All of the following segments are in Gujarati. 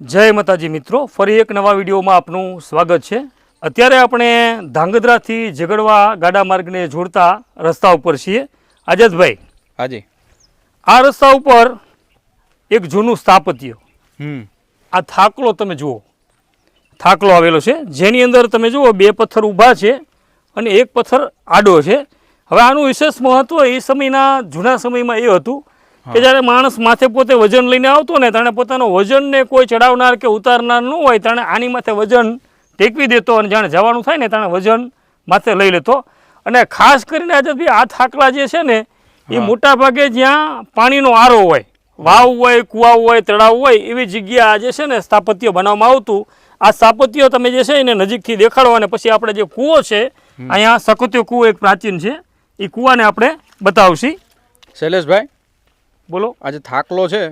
જય માતાજી મિત્રો ફરી એક નવા વિડીયોમાં આપનું સ્વાગત છે. અત્યારે આપણે ધાંગધ્રાથી ઝઘડવા ગાડા માર્ગને જોડતા રસ્તા ઉપર છીએ. આઝાદભાઈ હાજી. આ રસ્તા ઉપર એક જૂનું સ્થાપત્ય. આ થાકલો તમે જુઓ. થાકલો આવેલો છે. જેની અંદર તમે જુઓ બે પથ્થર ઊભા છે અને એક પથ્થર આડો છે. હવે આનું વિશેષ મહત્ત્વ એ સમયના જૂના સમયમાં એ હતું કે જ્યારે માણસ માથે પોતે વજન લઈને આવતો ને તાણે પોતાનો વજનને કોઈ ચડાવનાર કે ઉતારનાર ન હોય તાણે આની માથે વજન ટેકવી દેતો અને જાણે જવાનું થાય ને તાણે વજન માથે લઈ લેતો. અને ખાસ કરીને આજે આ થાકલા જે છે ને એ મોટા ભાગે જ્યાં પાણીનો આરો હોય વાવ હોય કુવાઓ હોય તળાવ હોય એવી જગ્યા જે છે ને સ્થાપત્ય બનાવવામાં આવતું. આ સ્થાપત્ય તમે જે છે એને નજીકથી દેખાડો અને પછી આપણે જે કૂવો છે અહીંયા સકુત્ય કૂવો એક પ્રાચીન છે એ કૂવાને આપણે બતાવશી. શૈલેષભાઈ બોલો. આજે થાકલો છે.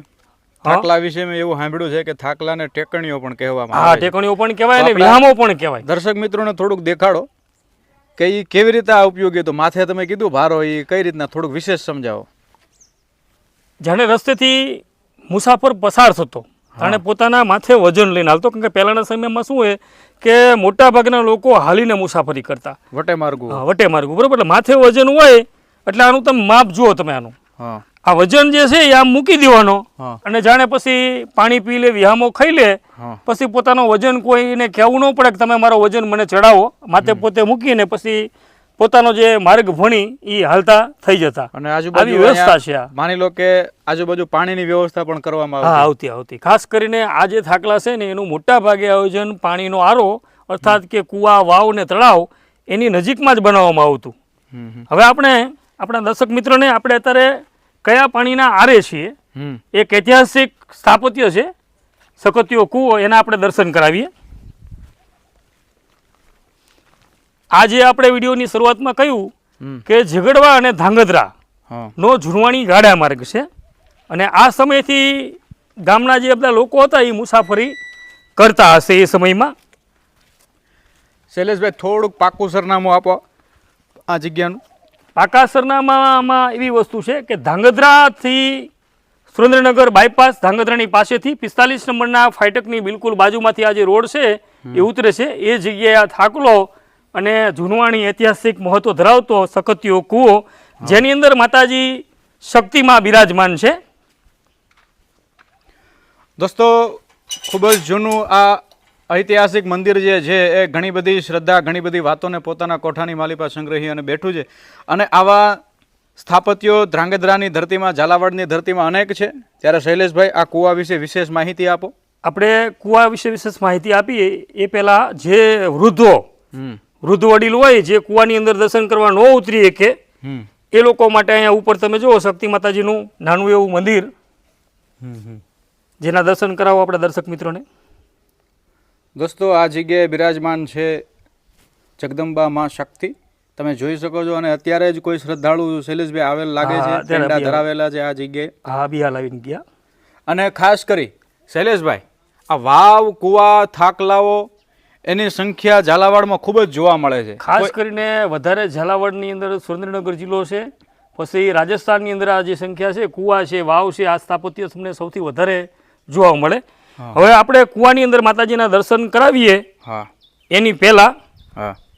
થાકલા વિશે મેં એવું સાંભળ્યું છે કે થાકલાને ટેકણીઓ પણ કહેવામાં હા ટેકણીઓ પણ કહેવાય અને વિહામો પણ કહેવાય. દર્શક મિત્રોને થોડુંક દેખાડો કે એ કેવી રીતે આ ઉપયોગી તો માથે તમે કીધું ભારો એ કઈ રીતના થોડુંક વિશેષ સમજાવો. જાણે રસ્તેથી મુસાફર પસાર થતો જાણે પોતાના માથે વજન લઈને હાલતો. કારણ કે પહેલાંના સમયમાં શું હોય કે મોટા ભાગના લોકો હાલીને મુસાફરી કરતા. વટે માર્ગો વટે માર્ગો બરોબર. એટલે માથે વજન હોય એટલે આનું તમે માપ જુઓ તમે આનું. હા. આ વજન જે છે એ આમ મૂકી દેવાનો. અને જાણે પછી પાણી પી લે વિહામો ખાઈ લે પછી પોતાનો વજન કોઈને કહેવું ન પડે કે તમે મારો વજન મને ચડાવો. માથે પોતે મૂકીને પછી પોતાનો જે માર્ગ ભણી એ હાલતા થઈ જતા. અને આજુબાજુ વ્યવસ્થા છે માની લો કે આજુબાજુ પાણીની વ્યવસ્થા પણ કરવામાં આવે આવતી આવતી. ખાસ કરીને આ જે થાકલા છે ને એનું મોટા ભાગે આયોજન પાણીનો આરો અર્થાત કે કુવા વાવ ને તળાવ એની નજીકમાં જ બનાવવામાં આવતું. હવે આપણે આપણા દર્શક મિત્રોને આપણે અત્યારે કયા પાણીના આરે છીએ એક ઐતિહાસિક સ્થાપત્ય છે સકતિયો કૂવો એના આપણે દર્શન કરાવીએ. આજે આપણે વિડીયોની શરૂઆતમાં કહ્યું કે ઝઘડવા અને ધાંગધ્રા નો ઝુણવાણી ગાડા માર્ગ છે. અને આ સમયથી ગામના જે બધા લોકો હતા એ મુસાફરી કરતા હશે એ સમયમાં. શૈલેષભાઈ થોડુંક પાકું સરનામું આપો આ જગ્યાનું. પાકા સરનામામાં એવી વસ્તુ છે કે ધાંગધ્રાથી સુરેન્દ્રનગર બાયપાસ ધાંગધ્રાની પાસેથી પિસ્તાલીસ નંબરના ફાટકની બિલકુલ બાજુમાંથી આ જે રોડ છે એ ઉતરે છે. એ જગ્યાએ આ થાકલો અને જૂનવાણી ઐતિહાસિક મહત્વ ધરાવતો સખતિયો કૂવો જેની અંદર માતાજી શક્તિમાં બિરાજમાન છે. દોસ્તો ખૂબ જ જૂનું આ ઐતિહાસિક મંદિર જે છે એ ઘણી બધી શ્રદ્ધા ઘણી બધી વાતોને પોતાના કોઠાની માલિપા સંગ્રહી અને બેઠું છે. અને આવા સ્થાપત્યો ધ્રાંગધ્રાની ધરતીમાં ઝાલાવાડની ધરતીમાં અનેક છે. ત્યારે શૈલેષભાઈ આ કુવા વિશે વિશેષ માહિતી આપો. આપણે કુવા વિશે વિશેષ માહિતી આપીએ. એ પહેલાં જે વૃદ્ધો વૃદ્ધ વડીલ હોય જે કુવાની અંદર દર્શન કરવા ન ઉતરી શકે એ લોકો માટે અહીંયા ઉપર તમે જુઓ શક્તિ માતાજીનું નાનું એવું મંદિર. જેના દર્શન કરાવો આપણા દર્શક મિત્રોને. દોસ્તો આ જગ્યાએ બિરાજમાન છે જગદંબા માં શક્તિ. તમે જોઈ શકો છો અને અત્યારે જ કોઈ શ્રદ્ધાળુ શૈલેષભાઈ આવેલ લાગે છે બી આવે. ધરાવેલા છે આ જગ્યાએ. હા બિહાર લાવીને ગયા. અને ખાસ કરી શૈલેષભાઈ આ વાવ કુવા થાકલાઓ એની સંખ્યા ઝાલાવાડમાં ખૂબ જ જોવા મળે છે. ખાસ કરીને વધારે ઝાલાવાડની અંદર સુરેન્દ્રનગર જિલ્લો છે પછી રાજસ્થાનની અંદર આ જે સંખ્યા છે કુવા છે વાવ છે આ સ્થાપત્ય તમને સૌથી વધારે જોવા મળે. હવે આપણે કુવાની અંદર માતાજીના દર્શન કરાવીએ. એની પહેલાં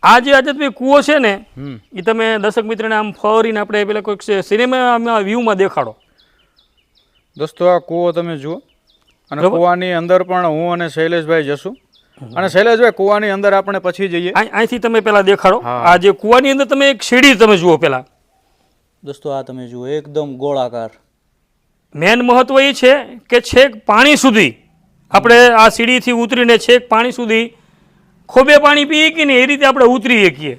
આ જે આજતભાઈ કૂવો છે ને એ તમે દર્શક મિત્રને આમ ફરીને આપણે પેલા કોઈક સિનેમામાં વ્યૂમાં દેખાડો. દોસ્તો આ કૂવો તમે જુઓ. અને કુવાની અંદર પણ હું અને શૈલેષભાઈ જશું. અને શૈલેષભાઈ કુવાની અંદર આપણે પછી જઈએ. અહીંથી તમે પેલા દેખાડો. આ જે કુવાની અંદર તમે એક સીડી તમે જુઓ પેલા. દોસ્તો આ તમે જુઓ એકદમ ગોળાકાર. મેન મહત્વ એ છે કે છેક પાણી સુધી આપણે આ સીડીથી ઉતરીને છેક પાણી સુધી ખોબે પાણી પીએ કે ને એ રીતે આપણે ઉતરી શકીએ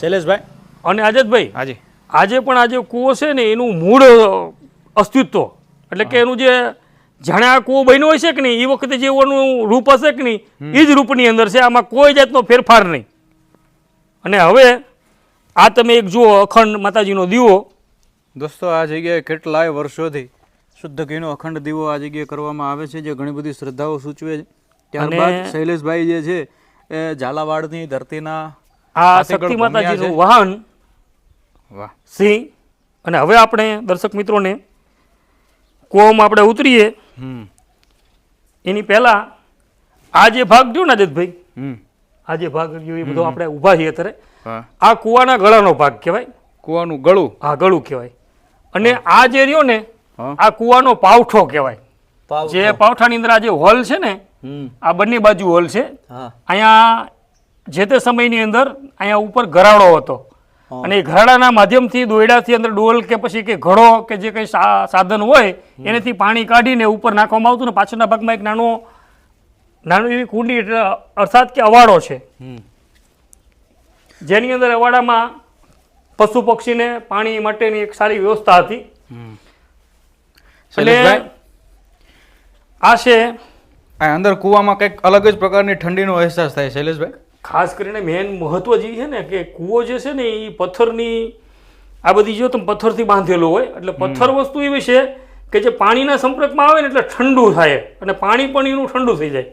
શૈલેષભાઈ? અને આઝાદભાઈ હાજી. આજે પણ આજે કૂવો છે ને એનું મૂળ અસ્તિત્વ એટલે કે એનું જે જાણે આ કૂવો બન્યો હશે છે કે નહીં એ વખતે જે એનું રૂપ હશે કે નહીં એ જ રૂપની અંદર છે આમાં કોઈ જાતનો ફેરફાર નહીં. અને હવે આ તમે એક જુઓ અખંડ માતાજીનો દીવો. દોસ્તો આ જગ્યાએ કેટલાય વર્ષોથી શુદ્ધ ઘીનો અખંડ દીવો આ જગ્યાએ કરવામાં આવે છે જે ઘણી બધી શ્રદ્ધાઓ સૂચવે છે. ત્યારબાદ શૈલેષભાઈ જે છે એ ઝાલાવાડની ધરતીના આ શક્તિ માતાજીનું વાહન વાહ. સિંહ અને હવે આપણે દર્શક મિત્રોને કૂવામાં આપણે ઉતરીએ. એની પહેલાં આ જે ભાગ જોયો ને અજિતભાઈ? આ જે ભાગ જોયો એ બધો આપણે ઊભા છીએ અત્યારે. હા. આ કૂવાના ગળાનો ભાગ કહેવાય. કૂવાનું ગળું. આ ગળું કહેવાય. અને આ જે રહ્યો ને હા આ કુવાનો પાવઠો કહેવાય. જે પાવઠાની અંદર આ જે હોલ છે ને આ બંને બાજુ હોલ છે. અહીંયા જે તે સમયની અંદર અહીંયા ઉપર ઘરાડો હતો. અને એ ઘરાડાના માધ્યમથી દોયડાથી અંદર ડોલ કે પછી કે ઘડો કે જે કંઈ સાધન હોય એનેથી પાણી કાઢીને ઉપર નાખવામાં આવતું ને પાછળના ભાગમાં એક નાનો નાનું એવી કુંડી એટલે અર્થાત કે અવાડો છે. જેની અંદર અવાડામાં પશુ પક્ષીને પાણી માટેની એક સારી વ્યવસ્થા હતી. હમ આ છે અંદર કૂવામાં કંઈક અલગ જ પ્રકારની ઠંડીનો અહેસાસ થાય શૈલેષભાઈ? ખાસ કરીને મેન મહત્વ જે છે ને કે કૂવો જે છે ને એ પથ્થરની આ બધી જો તમે પથ્થરથી બાંધેલો હોય એટલે પથ્થર વસ્તુ એવી છે કે જે પાણીના સંપર્કમાં આવે ને એટલે ઠંડુ થાય અને પાણી પણ એનું ઠંડુ થઈ જાય.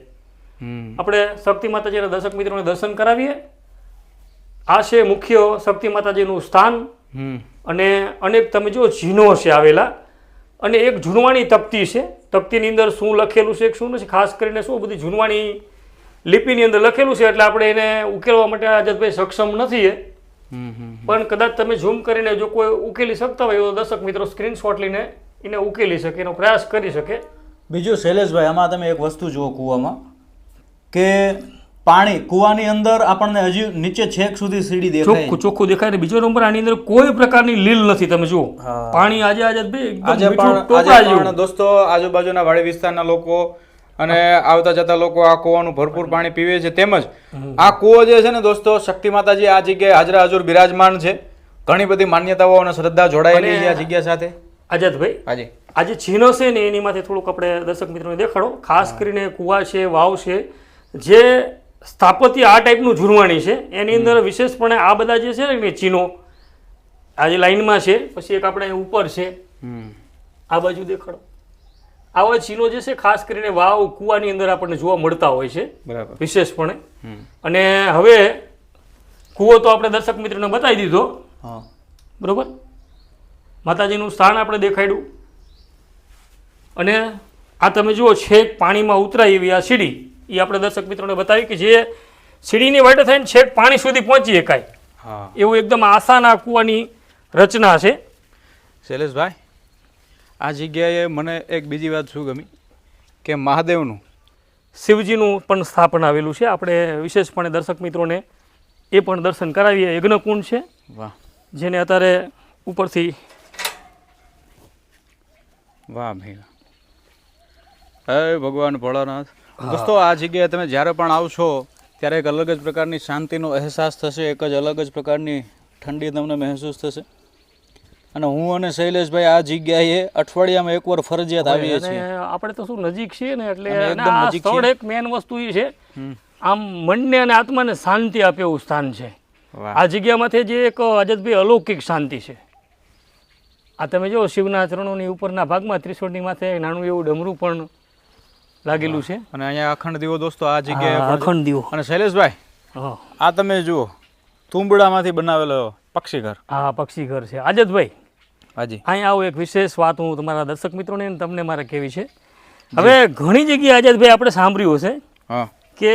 આપણે શક્તિ માતાજીના દર્શક મિત્રોને દર્શન કરાવીએ. આ છે મુખ્ય શક્તિ માતાજીનું સ્થાન. અને અનેક તમે જો જીનો છે આવેલા અને એક જૂનવાણી તપતી છે. તપતીની અંદર શું લખેલું છે શું નથી ખાસ કરીને શું બધી જૂનવાણી લિપિની અંદર લખેલું છે એટલે આપણે એને ઉકેલવા માટે આઝાદભાઈ સક્ષમ નથી એ. પણ કદાચ તમે ઝૂમ કરીને જો કોઈ ઉકેલી શકતા હોય તો દર્શક મિત્રો સ્ક્રીનશોટ લઈને એને ઉકેલી શકે એનો પ્રયાસ કરી શકે. બીજું શૈલેષભાઈ આમાં તમે એક વસ્તુ જુઓ કૂવામાં કે પાણી કૂવાની અંદર આપણને હજી નીચે છેક સુધી સીડી દેખાય ચોખ્ખું ચોખ્ખું દેખાય ને બીજો નંબર આની અંદર કોઈ પ્રકારની લીલ નથી તમે જુઓ. પાણી આજે આજે આજે પણ આજે દોસ્તો આજુબાજુના વાડી વિસ્તારના લોકો અને આવતા જતા લોકો આ કૂવાનું ભરપૂર પાણી પીવે છે. તેમજ આ કૂવો જે છે ને દોસ્તો શક્તિ માતાજી આ જગ્યાએ હાજરા હજુર બિરાજમાન છે. ઘણી બધી માન્યતાઓ અને શ્રદ્ધા જોડાયેલી છે આ જગ્યા સાથે. આઝાદભાઈ હાજી. આજે ચિહ્નો છે ને એની માંથી થોડુંક આપણે દર્શક મિત્રોને દેખાડો. ખાસ કરીને કુવા છે વાવ છે. જે સ્થાપત્ય આ ટાઈપનું ઝૂરવાણી છે. એની અંદર વિશેષપણે આ બધા જે છે ને ચીનો આ જે લાઈનમાં છે પછી એક આપણે ઉપર છે. આ બાજુ દેખાડો. આવા ચીનો જે છે ખાસ કરીને વાવ કુવાની અંદર આપણને જોવા મળતા હોય છે. બરાબર. વિશેષપણે. અને હવે કૂવો તો આપણે દર્શક મિત્રને બતાવી દીધો. હા. બરોબર? માતાજીનું સ્થાન આપણે દેખાડ્યું. અને આ તમે જુઓ છેક પાણીમાં ઉતરાય એવી આ સીડી. એ આપણે દર્શક મિત્રોને બતાવી કે જે સીડીની વાટે થઈને છેક પાણી સુધી પહોંચી શકાય. એવું એકદમ આસાના કૂવાની રચના છે. શૈલેષભાઈ આ જગ્યાએ મને એક બીજી વાત શું ગમી? કે મહાદેવનું. શિવજીનું પણ સ્થાપન આવેલું છે. આપણે વિશેષપણે દર્શક મિત્રોને એ પણ દર્શન કરાવીએ. યજ્ઞકુંડ છે. વાહ. જેને અત્યારે ઉપરથી વાહ ભાઈ. હે ભગવાન ભોળાનાથ. દોસ્તો આ જગ્યાએ તમે જ્યારે પણ આવશો ત્યારે એક અલગ જ પ્રકારની શાંતિનો અહેસાસ થશે એક જ અલગ જ પ્રકારની ઠંડી તમને મહેસૂસ થશે. અને હું અને શૈલેષભાઈ આ જગ્યાએ અઠવાડિયામાં એકવાર ફરજિયાત આવીએ છીએ. આપણે તો શું નજીક છીએ ને એટલે સ્થળ એક મેન વસ્તુ એ છે. આમ મનને અને આત્માને શાંતિ આપે એવું સ્થાન છે. આ જગ્યામાંથી જે એક અજતભાઈ અલૌકિક શાંતિ છે. આ તમે જો શિવના ચરણોની ઉપરના ભાગમાં ત્રિશોળની માથે નાનું એવું ડમરું પણ લાગેલું છે. અને અહીંયા અખંડ દીવો દોસ્તો આ જગ્યાએ અખંડ દીવો. અને શૈલેષભાઈ આ તમે જુઓ તુંબડામાંથી બનાવેલો પક્ષી ઘર હા પક્ષી ઘર છે. આજતભાઈ હાજી. અહીંયા આવું એક વિશેષ વાત હું તમારા દર્શક મિત્રોને તમને મારે કહેવી છે. હવે ઘણી જગ્યાએ આજતભાઈ આપણે સાંભળ્યું હશે કે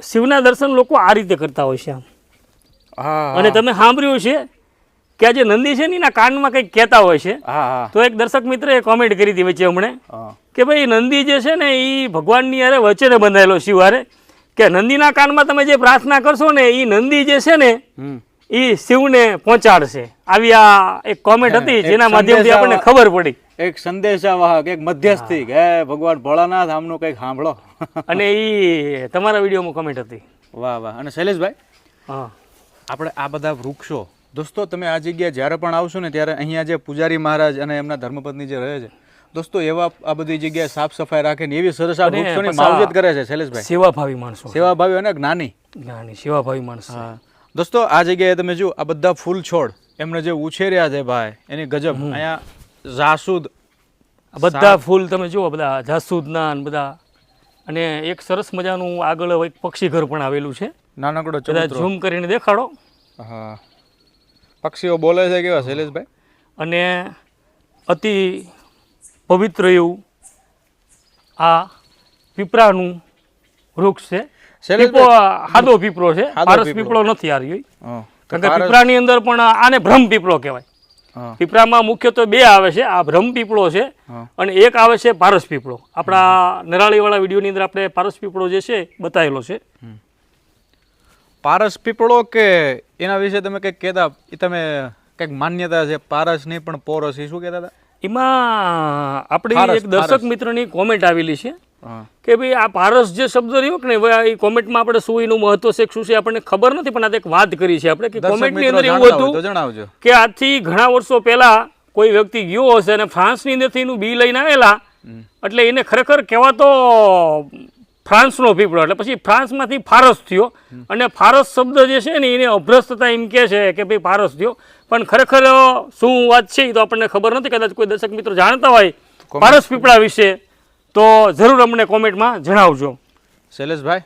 શિવના દર્શન લોકો આ રીતે કરતા હોય છે આમ. અને તમે સાંભળ્યું છે કે આ જે નંદી છે ને એના કાનમાં કંઈક કહેતા હોય છે. હા હા. તો એક દર્શક મિત્રએ કોમેન્ટ કરી હતી વચ્ચે હમણે કે ભાઈ નંદી જે છે ને એ ભગવાનની અરે વચ્ચે બંધાયેલો શિવ હારે. કે નંદીના કાનમાં તમે જે પ્રાર્થના કરશો ને એ નંદી જે છે ને એ શિવને પહોંચાડશે. આવી આ એક કોમેન્ટ હતી જેના માધ્યમથી આપણને ખબર પડી. એક સંદેશાવાહક એક મધ્યસ્થી કે ભગવાન ભોળાનાથ આમનું કંઈક સાંભળો. અને એ તમારા વિડીયોમાં કોમેન્ટ હતી. વાહ વાહ. અને શૈલેષભાઈ હા. આપણે આ બધા વૃક્ષો દોસ્તો તમે આ જગ્યાએ જ્યારે પણ આવશો ને ત્યારે અહીંયા જે પૂજારી મહારાજ અને એમના ધર્મપત્ની જે રહે છે દોસ્તો એવા આ બધી જગ્યાએ સાફ સફાઈ રાખે ને એવી સરસ આ વૃક્ષોની માવજત કરે છે શૈલેષભાઈ. સેવાભાવી માણસો સેવાભાવી અને જ્ઞાની. જ્ઞાની સેવાભાવી માણસ. દોસ્તો આ જગ્યાએ તમે જુઓ આ બધા ફૂલ છોડ એમને જે ઉછેર્યા છે ભાઈ એની ગજબ. અહીંયા જાસૂદ બધા ફૂલ તમે જુઓ બધા જાસૂદના બધા. અને એક સરસ મજાનું આગળ એક પક્ષી ઘર પણ આવેલું છે. નાનકડો ઝૂમ કરીને દેખાડો. હા. પક્ષીઓ બોલે છે કેવા શૈલેષભાઈ? અને અતિ પવિત્ર એવું આ પીપળાનું વૃક્ષ છે. પીપળો હાદો પીપળો છે. પારસ પીપળો. નથી આ રહ્યો કારણ કે પીપળાની અંદર પણ આને ભ્રમ પીપળો કહેવાય. પીપળામાં મુખ્યત્વે બે આવે છે. આ ભ્રમ પીપળો છે અને એક આવે છે પારસ પીપળો. આપણા નરાળીવાળા વિડીયોની અંદર આપણે પારસ પીપળો જે છે બતાવેલો છે. પારસ પીપળો કે એના વિશે તમે કંઈક કહેતા એ તમે કંઈક માન્યતા છે પારસ નહીં પણ પોરસ એ શું કહેતા હતા? એમાં આપણી એક દર્શક મિત્રની કોમેન્ટ આવેલી છે કે ભાઈ આ પારસ જે શબ્દ રહ્યો કે એ કોમેન્ટમાં આપણે શું એનું મહત્વ છે શું છે આપણને ખબર નથી પણ આ એક વાત કરી છે આપણે કે કોમેન્ટની અંદર એવું હતું જણાવજો. કે આજથી ઘણા વર્ષો પહેલા કોઈ વ્યક્તિ ગયો હશે અને ફ્રાન્સની અંદરથી એનું બી લઈને આવેલા એટલે એને ખરેખર કહેવાતો ફ્રાન્સનો પીપળો એટલે પછી ફ્રાન્સમાંથી ફારસ થયો. અને ફારસ શબ્દ જે છે ને એને અભ્રસ્તતા એમ કહે છે કે ભાઈ ફારસ થયો. પણ ખરેખર શું વાત છે એ તો આપણને ખબર નથી. કદાચ કોઈ દર્શક મિત્રો જાણતા હોય ફારસ પીપળા વિશે તો જરૂર અમને કોમેન્ટમાં જણાવજો. શૈલેષભાઈ?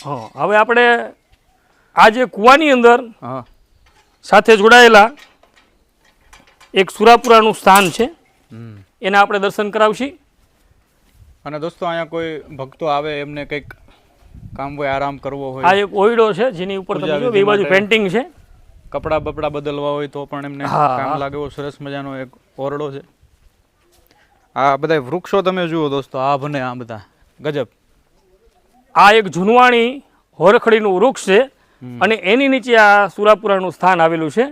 હા હવે આપણે આજે જે કૂવાની અંદર હા. સાથે જોડાયેલા એક સુરાપુરાનું સ્થાન છે. એના આપણે દર્શન કરાવશી. અને દોસ્તો અહીંયા કોઈ ભક્તો આવે એમને કંઈક કામ હોય આરામ કરવો હોય. આ એક ઓયડો છે જેની ઉપર તમે જો બાજુ પેન્ટિંગ છે. કપડાં બપડા બદલવા હોય તો પણ એમને કામ લાગે એવો સરસ મજાનો એક ઓરડો છે. આ બધા વૃક્ષો તમે જુઓ દોસ્તો આ ભને આ બધા. ગજબ. આ એક જુનવાણી હોરખડીનું વૃક્ષ છે અને એની નીચે આ સુરાપુરાનું સ્થાન આવેલું છે.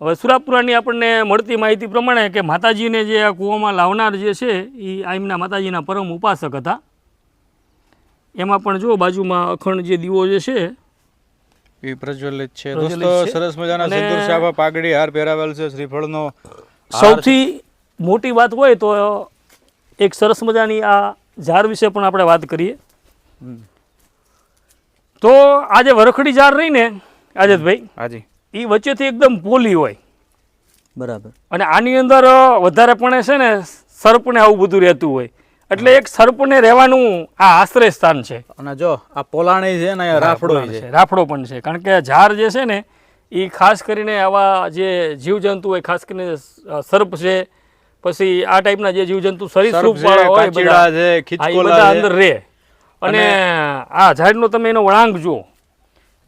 હવે સુરાપુરાની આપણને મળતી માહિતી પ્રમાણે કે માતાજીને જે આ કૂવામાં લાવનાર જે છે એ આ એમના માતાજીના પરમ ઉપાસક હતા. એમાં પણ જો બાજુમાં અખંડ જે દીવો જે છે એ પ્રજ્વલિત છે. દોસ્તો સરસ મજાના સિંદૂર સાફા પાઘડી હાર પહેરાવેલ છે શ્રીફળનો સૌથી મોટી વાત હોય તો એક સરસ મજાની આ ઝાર વિશે પણ આપણે વાત કરીએ. તો આજે વરખડી ઝાર રહી ને આજતભાઈ હાજી. એ વચ્ચેથી એકદમ પોલી હોય. બરાબર. અને આની અંદર વધારે પણ છે ને સર્પને આવું બધું રહેતું હોય. એટલે એક સર્પને રહેવાનું આ આશ્રય સ્થાન છે. અને જો આ પોલાણી છે ને રાફડો છે. રાફડો પણ છે. કારણ કે ઝાડ જે છે ને એ ખાસ કરીને આવા જે જીવજંતુ હોય ખાસ કરીને સર્પ છે પછી આ ટાઈપના જે જીવજંતુ સરીસૃપ વાળા હોય બધા. અંદર રહે અને આ ઝાડનો તમે એનો વળાંક જુઓ.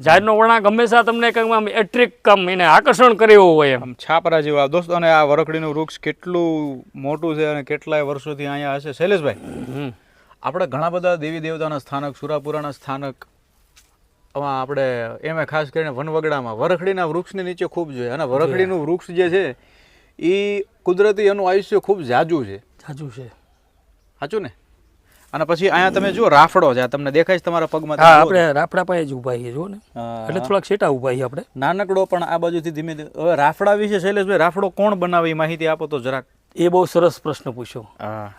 ઝાડનો વળાંક હંમેશા તમને કંઈક આમ એટ્રિક કામ એને આકર્ષણ કર્યો હોય એમ. છાપરા જેવા. દોસ્તો અને આ વરખડીનું વૃક્ષ કેટલું મોટું છે અને કેટલાય વર્ષોથી અહીંયા હશે? શૈલેષભાઈ આપણે ઘણા બધા દેવી દેવતાના સ્થાનક સુરાપુરાના સ્થાનક આમાં આપણે એમાં ખાસ કરીને વનવગડામાં વરખડીના વૃક્ષની નીચે ખૂબ જોઈએ. અને વરખડીનું વૃક્ષ જે છે એ કુદરતી એનું આયુષ્ય ખૂબ જાજુ છે. જાજુ છે. સાચું ને? અને પછી અહીંયા તમે જુઓ રાફડો છે. તમને દેખાય છે તમારા પગમાં હા આપણે રાફડા પાસે જ ઊભા છીએ જો ને. એટલે થોડાક છેટા ઊભા છીએ આપણે. નાનકડો પણ આ બાજુથી ધીમે ધીમે. હવે રાફડા વિશે શૈલેષભાઈ રાફડો કોણ બનાવે એ માહિતી આપો તો જરાક. એ બહુ સરસ પ્રશ્ન પૂછ્યો.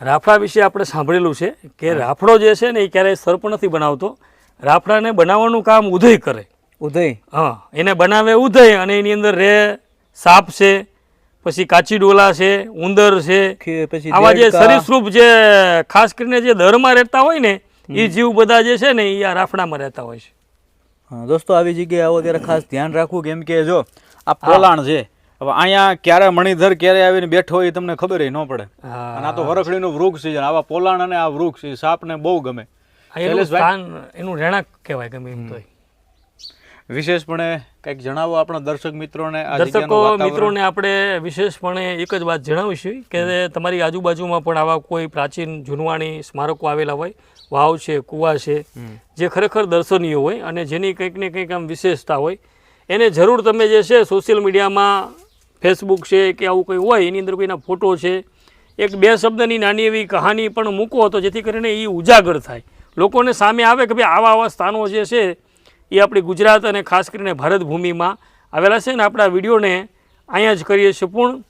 રાફડા વિશે આપણે સાંભળેલું છે કે રાફડો જે છે ને એ ક્યારેય સર્પ નથી બનાવતો. રાફડાને બનાવવાનું કામ ઉદય કરે. ઉદય. હા એને બનાવે ઉદય અને એની અંદર રે સાપ છે પછી કાચી ડોલા છે ઉંદર છે પછી આવા જે સરીસૃપ જે ખાસ કરીને જે દરમાં રહેતા હોય ને એ જીવ બધા જે છે ને એ આ રાફડામાં રહેતા હોય છે. દોસ્તો આવી જગ્યાએ આવો ત્યારે ખાસ ધ્યાન રાખવું કેમ કે જો આ પોલાણ છે. હવે અહીંયા ક્યારે મણિધર ક્યારે આવીને બેઠો હોય એ તમને ખબર ન પડે. અને આ તો વરખડીનું વૃક્ષ છે આવા પોલાણ અને આ વૃક્ષ એ સાપને બહુ ગમે. એનું રહેણાંક કહેવાય ગમે એમ તો વિશેષપણે કંઈક જણાવો આપણા દર્શક મિત્રોને દર્શકો મિત્રોને આપણે વિશેષપણે એક જ વાત જણાવીશું કે તમારી આજુબાજુમાં પણ આવા કોઈ પ્રાચીન જૂનવાણી સ્મારકો આવેલા હોય વાવ છે કુવા છે જે ખરેખર દર્શનીય હોય અને જેની કંઈક ને કંઈક આમ વિશેષતા હોય એને જરૂર તમે જે છે સોશિયલ મીડિયામાં ફેસબુક છે કે આવું કંઈ હોય એની અંદર કોઈના ફોટો છે એક બે શબ્દની નાની એવી કહાની પણ મૂકો તો જેથી કરીને એ ઉજાગર થાય. લોકોને સામે આવે કે ભાઈ આવા આવા સ્થાનો જે છે એ આપણી ગુજરાત અને ખાસ કરીને ભારત ભૂમિમાં આવેલા છે ને આપણા વિડીયોને અહીંયા જ કરીએ છીએ પૂર્ણ.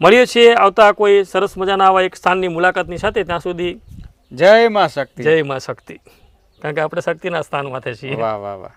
મળીએ છીએ આવતા કોઈ સરસ મજાના આવા એક સ્થાનની મુલાકાતની સાથે ત્યાં સુધી જય માં શક્તિ. જય માં શક્તિ. કારણ કે આપણે શક્તિના સ્થાન માથે છીએ. વાહ વાહ વાહ.